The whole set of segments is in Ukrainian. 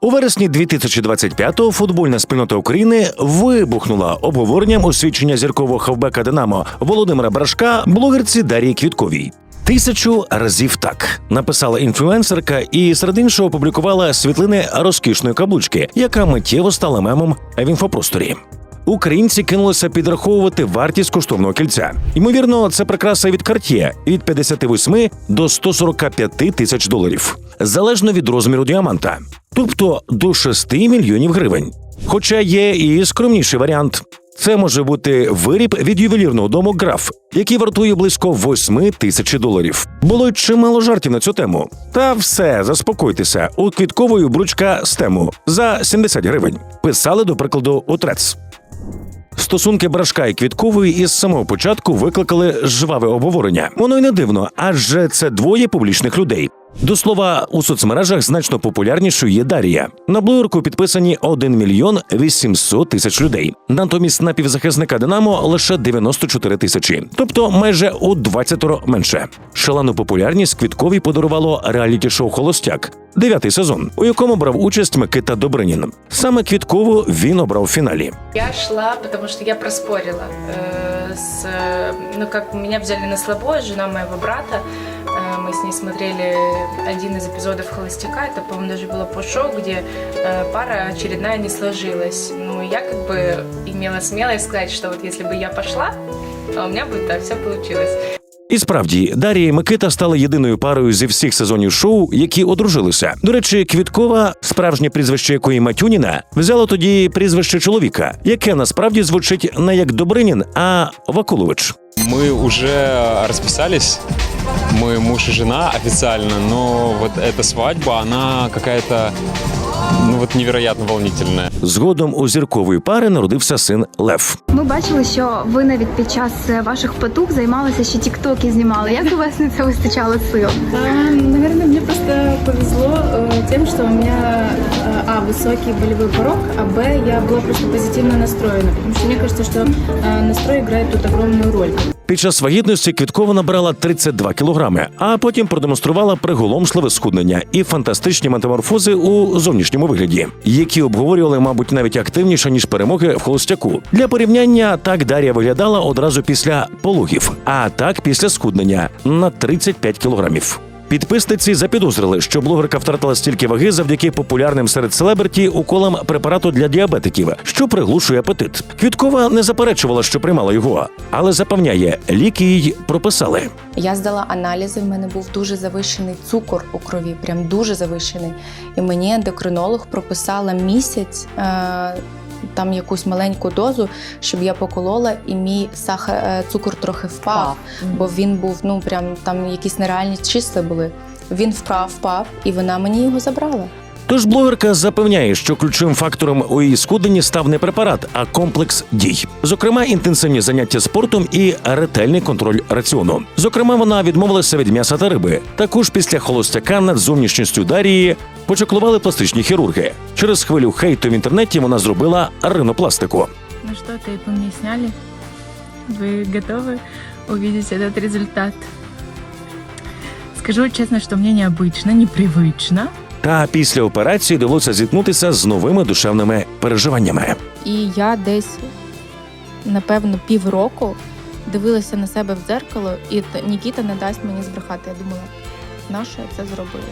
У вересні 2025-го футбольна спільнота України вибухнула обговоренням освідчення зіркового хавбека Динамо Володимира Брашка блогерці Дарії Квітковій. Тисячу разів так написала інфлюенсерка і серед іншого опублікувала світлини розкішної каблучки, яка миттєво стала мемом в інфопросторі. Українці кинулися підраховувати вартість коштовного кільця. Ймовірно, це прикраса від Cartier від 58 до 145 тисяч доларів, залежно від розміру діаманта, тобто до 6 мільйонів гривень. Хоча є і скромніший варіант. Це може бути виріб від ювелірного дому граф, який вартує близько 8 тисяч доларів. Було й чимало жартів на цю тему. Та все, заспокойтеся, у квіткової бручка з тему за 70 гривень. Писали, до прикладу, у трец. Стосунки Брашка і Квіткової із самого початку викликали жваве обговорення. Воно й не дивно, адже це двоє публічних людей. До слова, у соцмережах значно популярнішою є Дарія. На блогерку підписані 1 мільйон 800 тисяч людей. Натомість на півзахисника Динамо лише 94 тисячі, тобто майже у 20 менше. Шалену популярність Квітковій подарувало реаліті-шоу Холостяк. Дев'ятий сезон, у якому брав участь Микита Добринін. Саме Квіткову він обрав в фіналі. Я шла, потому что я проспорила э, с, э, ну как меня взяли на слабо, жена моего брата, Э, мы с ней смотрели один из эпизодов Холостяка, это, по-моему, даже было по шоу, где э, пара очередная не сложилась. Ну, и я как бы имела смелость сказать, что вот если бы я пошла, а у меня бы так все получилось. І справді, Дарія і Микита стали єдиною парою зі всіх сезонів шоу, які одружилися. До речі, Квіткова, справжнє прізвище якої Матюніна, взяла тоді прізвище чоловіка, яке насправді звучить не як Добринін, а Вакулович. Мы уже расписались, мы муж и жена официально, но вот эта свадьба, она какая-то, ну вот невероятно волнительная. Згодом у зіркової пари народився син Лев. Ми бачили, що ви навіть під час е, ваших потуг займалися ще тіктоки знімали. Як у вас на це вистачало сил? А, Наверное, мне просто повезло э, тем, что у меня э, а высокий болевой порог, а б я была просто позитивно настроена, потому что мне кажется, что э, настрой играет тут огромную роль. Під час вагітності Квіткова набрала 32 кілограми, а потім продемонструвала приголомшливе схуднення і фантастичні метаморфози у зовнішньому вигляді, які обговорювали, мабуть, навіть активніше ніж перемоги в холостяку. Для порівняння так Дар'я виглядала одразу після пологів, а так після схуднення на 35 кілограмів. Підписниці запідозрили, що блогерка втратила стільки ваги завдяки популярним серед селебриті уколам препарату для діабетиків, що приглушує апетит. Квіткова не заперечувала, що приймала його, але запевняє, ліки їй прописали. Я здала аналізи. В мене був дуже завищений цукор у крові, прям дуже завищений. І мені ендокринолог прописала місяць. Е- там якусь маленьку дозу, щоб я поколола, і мій сахар е, цукор трохи впав, бо він був ну прям там якісь нереальні числа були. Він впав, впав, і вона мені його забрала. Тож блогерка запевняє, що ключовим фактором у її схудненні став не препарат, а комплекс дій. Зокрема, інтенсивні заняття спортом і ретельний контроль раціону. Зокрема, вона відмовилася від м'яса та риби. Також після холостяка над зовнішністю Дарії почаклували пластичні хірурги. Через хвилю хейту в інтернеті вона зробила ринопластику. Ну что, тейпы мне сняли? Вы готовы увидеть этот результат? Скажу честно, что мне необычно, непривычно. Та після операції довелося зіткнутися з новими душевними переживаннями. І я десь, напевно, півроку дивилася на себе в дзеркало, і Нікіта не дасть мені збрехати. Я думала, на що я це зробила?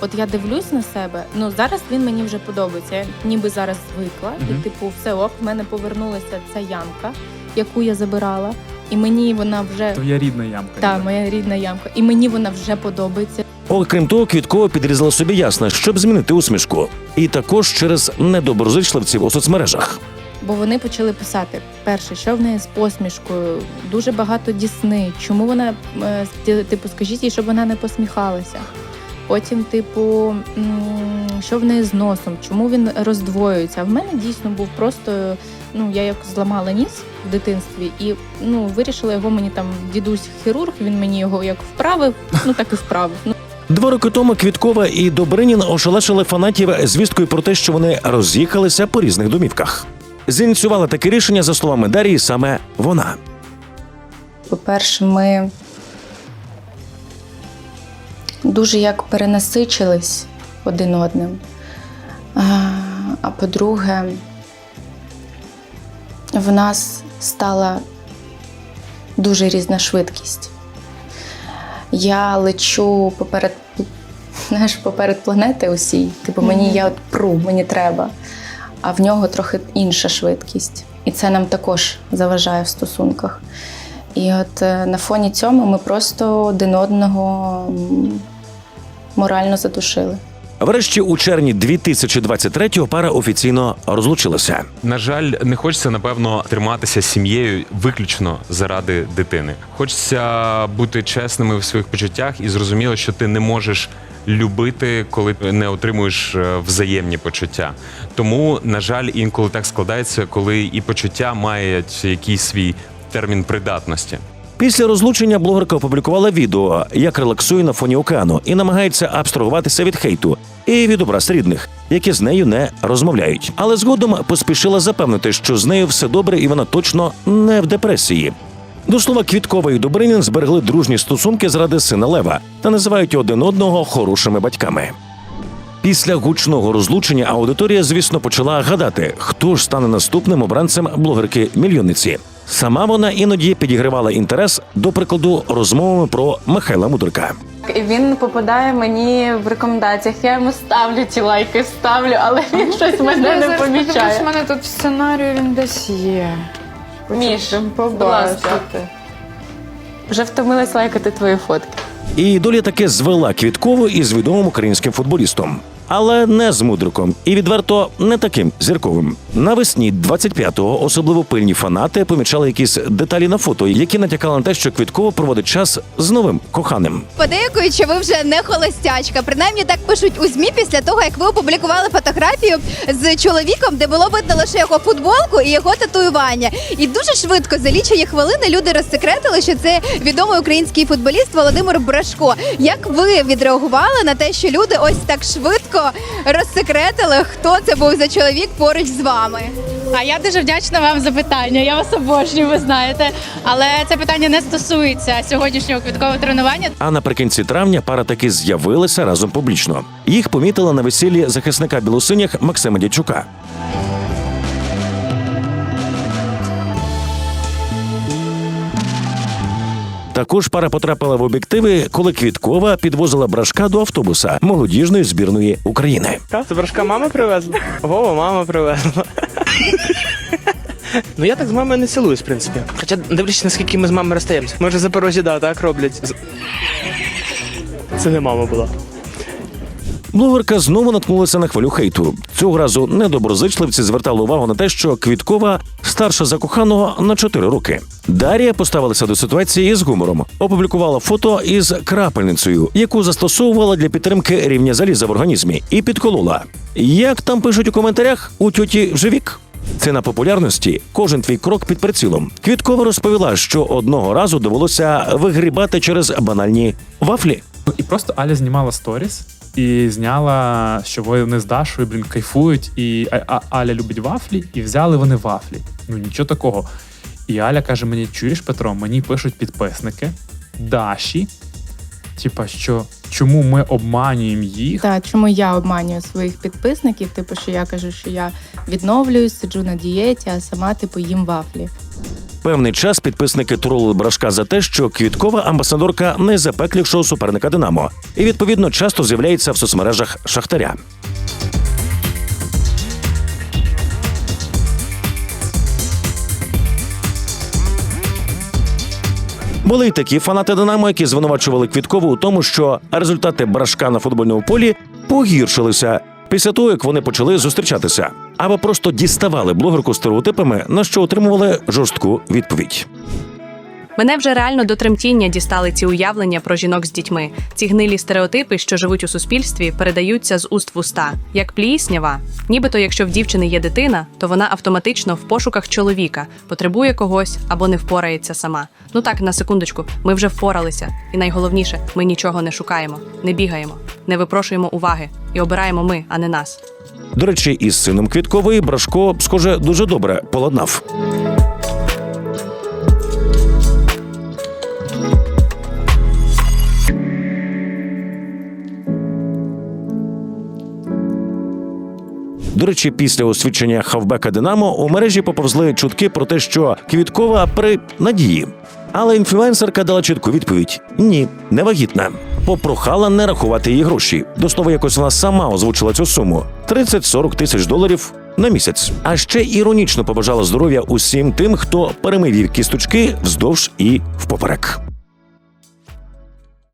От я дивлюсь на себе, ну зараз він мені вже подобається. Я ніби зараз звикла, і типу, все ок, в мене повернулася ця ямка, яку я забирала, і мені вона вже Твоя рідна ямка. та моя рідна ямка, і мені вона вже подобається. Окрім того, Квіткова підрізала собі ясно, щоб змінити усмішку, і також через недоброзичливців у соцмережах. Бо вони почали писати: перше, що в неї з посмішкою, дуже багато дісни. Чому вона е, типу, скажіть їй, щоб вона не посміхалася. Потім, типу, що в неї з носом, чому він роздвоюється? А в мене дійсно був просто. Ну, я як зламала ніс в дитинстві, і ну вирішила його мені там дідусь хірург. Він мені його як вправив, ну так і вправив. Два роки тому Квіткова і Добринін ошелешили фанатів звісткою про те, що вони роз'їхалися по різних домівках. Зініціювала таке рішення, за словами Дарії, саме вона. По-перше, ми дуже як перенасичились один одним. А по-друге, в нас стала дуже різна швидкість. Я лечу поперед, знаєш, поперед планети усій. Типу, мені я от пру, мені треба. А в нього трохи інша швидкість. І це нам також заважає в стосунках. І от е, на фоні цьому ми просто один одного морально задушили. Врешті у червні 2023-го пара офіційно розлучилася. На жаль, не хочеться напевно триматися сім'єю виключно заради дитини. Хочеться бути чесними в своїх почуттях і зрозуміло, що ти не можеш любити, коли не отримуєш е, взаємні почуття. Тому, на жаль, інколи так складається, коли і почуття мають якийсь свій термін придатності. Після розлучення блогерка опублікувала відео, як релаксує на фоні океану і намагається абстрагуватися від хейту і від образ рідних, які з нею не розмовляють. Але згодом поспішила запевнити, що з нею все добре і вона точно не в депресії. До слова, Квіткова і Добринін зберегли дружні стосунки заради сина Лева та називають один одного хорошими батьками. Після гучного розлучення аудиторія, звісно, почала гадати, хто ж стане наступним обранцем блогерки мільйонниці. Сама вона іноді підігривала інтерес, до прикладу, розмовами про Михайла Мудрика. І він попадає мені в рекомендаціях. Я йому ставлю ці лайки, ставлю, але він щось мене не У мене тут в сценарію він десь є. Міш, будь ласка. Вже втомилась лайкати твої фотки. І доля таки звела Квіткову із відомим українським футболістом. Але не з мудриком і відверто не таким зірковим. Навесні 25-го особливо пильні фанати помічали якісь деталі на фото, які натякали на те, що Квіткова проводить час з новим коханим. Подейкують, що ви вже не холостячка. Принаймні так пишуть у змі після того, як ви опублікували фотографію з чоловіком, де було видно лише його футболку і його татуювання. І дуже швидко за лічені хвилини люди розсекретили, що це відомий український футболіст Володимир Брашко. Як ви відреагували на те, що люди ось так швидко розсекретили, хто це був за чоловік поруч з вами? А я дуже вдячна вам за питання. Я вас обожнюю, ви знаєте. Але це питання не стосується сьогоднішнього квіткового тренування. А наприкінці травня пара таки з'явилася разом публічно. Їх помітила на весіллі захисника білосинях Максима Дячука. Також пара потрапила в об'єктиви, коли Квіткова підвозила брашка до автобуса молодіжної збірної України. Це брашка мама привезла? Вова, мама привезла. Ну я так з мамою не цілуюсь, в принципі. Хоча дивлячись, наскільки ми з мамою розстаємося. Може, Запорожі, да, так роблять. Це не мама була. Блогерка знову наткнулася на хвилю хейту. Цього разу недоброзичливці звертали увагу на те, що Квіткова старша за коханого на 4 роки. Дар'я поставилася до ситуації із гумором. Опублікувала фото із крапельницею, яку застосовувала для підтримки рівня заліза в організмі, і підколола. Як там пишуть у коментарях, у тьоті вже вік. Це на популярності. Кожен твій крок під прицілом. Квіткова розповіла, що одного разу довелося вигрібати через банальні вафлі. І просто Аля знімала сторіс і зняла, що вони з Дашою, блін, кайфують, і А- Аля любить вафлі, і взяли вони вафлі. Ну нічого такого. І Аля каже: мені, чуєш, Петро, мені пишуть підписники Даші. Типа, що чому ми обманюємо їх? Так, чому я обманюю своїх підписників? Типу, що я кажу, що я відновлююсь, сиджу на дієті, а сама типу їм вафлі. Певний час підписники тролили брашка за те, що квіткова амбасадорка найзапеклішого суперника Динамо, і відповідно часто з'являється в соцмережах Шахтаря. Були й такі фанати Динамо, які звинувачували Квіткову у тому, що результати брашка на футбольному полі погіршилися після того, як вони почали зустрічатися, або просто діставали блогерку стереотипами, на що отримували жорстку відповідь. Мене вже реально до тремтіння дістали ці уявлення про жінок з дітьми. Ці гнилі стереотипи, що живуть у суспільстві, передаються з уст в уста, як пліснява. Нібито, якщо в дівчини є дитина, то вона автоматично в пошуках чоловіка, потребує когось або не впорається сама. Ну так, на секундочку, ми вже впоралися. І найголовніше, ми нічого не шукаємо, не бігаємо, не випрошуємо уваги і обираємо ми, а не нас. До речі, із сином Квіткової Брашко, схоже, дуже добре поладнав. До речі, після освідчення хавбека Динамо у мережі поповзли чутки про те, що Квіткова при надії. Але інфлюенсерка дала чітку відповідь: ні, не вагітна. Попрохала не рахувати її гроші. До слова, якось вона сама озвучила цю суму: 30-40 тисяч доларів на місяць. А ще іронічно побажала здоров'я усім тим, хто перемив їй кісточки вздовж і впоперек.